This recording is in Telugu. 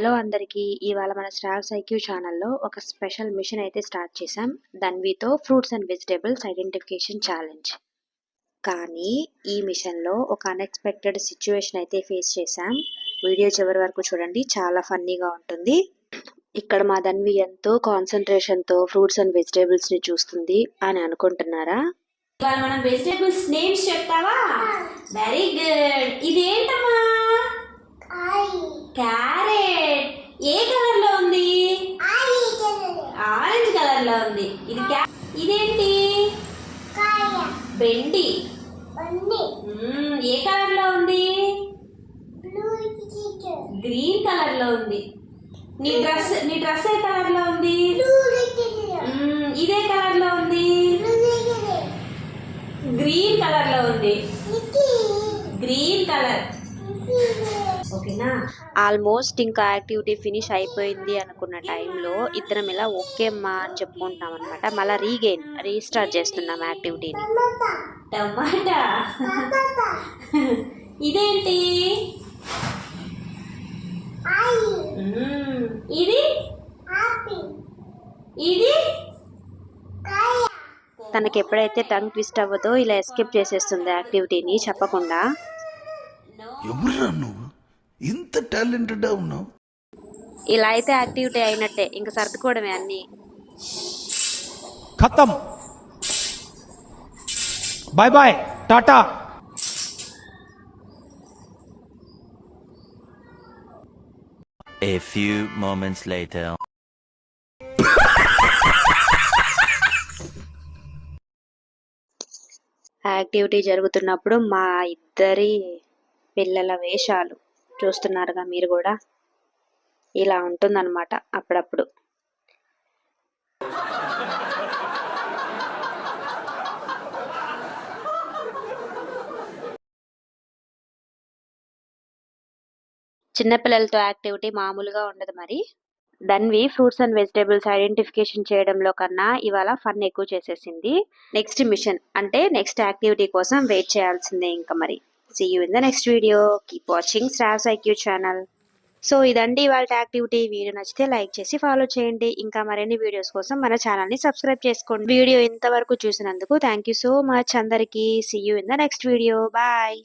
హలో అందరికీ. ఇవాళ మన స్టాఫ్ ఐక్యూ ఛానల్లో ఒక స్పెషల్ మిషన్ అయితే స్టార్ట్ చేసాం దన్వితో fruits and vegetables identification challenge. కానీ ఈ మిషన్లో ఒక అన్ఎక్స్పెక్టెడ్ సిచ్యువేషన్ అయితే ఫేస్ చేశాం. వీడియో చివరి వరకు చూడండి చాలా ఫన్నీగా ఉంటుంది. ఇక్కడ మా దన్వి ఎంతో కాన్సన్ట్రేషన్తో ఫ్రూట్స్ అండ్ వెజిటేబుల్స్ని చూస్తుంది అని అనుకుంటున్నారా? మనం వెజిటేబుల్స్ నేమ్స్ చెప్తావా? వెరీ గుడ్ క్యారెట్ ఏ కలర్లో ఉంది ఆరెంజ్ కలర్లో ఉంది. ఇది క్యా ఇదేంటి? బెండి. ఏ కలర్లో ఉంది గ్రీన్ కలర్లో ఉంది. నీ డ్రెస్ నీ డ్రెస్ ఏ కలర్లో ఉంది ఇదే కలర్లో ఉంది గ్రీన్ కలర్లో ఉంది గ్రీన్ కలర్. ఓకేనా? ఆల్మోస్ట్ ఇంకా యాక్టివిటీ ఫినిష్ అయిపోయింది అనుకున్న టైంలో ఇద్దరం ఇలా ఓకే అమ్మా అని చెప్పుకుంటున్నాం అనమాట మళ్ళీ రీగెయిన్ రీస్టార్ట్ చేస్తున్నాం యాక్టివిటీని. టమాటా? ఇదేంటి. ఇది? ఇది? తనకి ఎప్పుడైతే టంగ్ ట్విస్ట్ అవ్వదో ఇలా ఎస్కేప్ చేసేస్తుంది యాక్టివిటీని చెప్పకుండా. ఎవరురా నువ్వు? ఇంత టాలెంటెడ్ ఉన్నావు? ఇలా అయితే యాక్టివిటీ అయినట్టే ఇంకా సర్దుకోవడమే అన్ని. ఖతం. Bye bye tata. A few moments later. Activity జరుగుతున్నప్పుడు మా ఇద్దరి పిల్లల వేషాలు. చూస్తున్నారుగా మీరు కూడా? ఇలా ఉంటుందన్నమాట అప్పుడప్పుడు. చిన్నపిల్లలతో యాక్టివిటీ మామూలుగా ఉండదు మరి. Dhanvi fruits and vegetables identification చేయడంలో కన్నా ఇవాళ ఫన్ ఎక్కువ చేసేసింది. నెక్స్ట్ మిషన్ అంటే నెక్స్ట్ యాక్టివిటీ కోసం వెయిట్ చేయాల్సిందే ఇంకా మరి. See you in the next video keep watching Stars IQ channel so ఇదండి వాళ్ళ యాక్టివిటీ వీడియో నచ్చితే లైక్ చేసి ఫాలో చేయండి. ఇంకా మరిన్ని వీడియోస్ కోసం మన ఛానల్ని సబ్స్క్రైబ్ చేసుకోండి. వీడియో ఇంతవరకు చూసినందుకు థ్యాంక్ యూ సో మచ్ అందరికీ. See you in the next video bye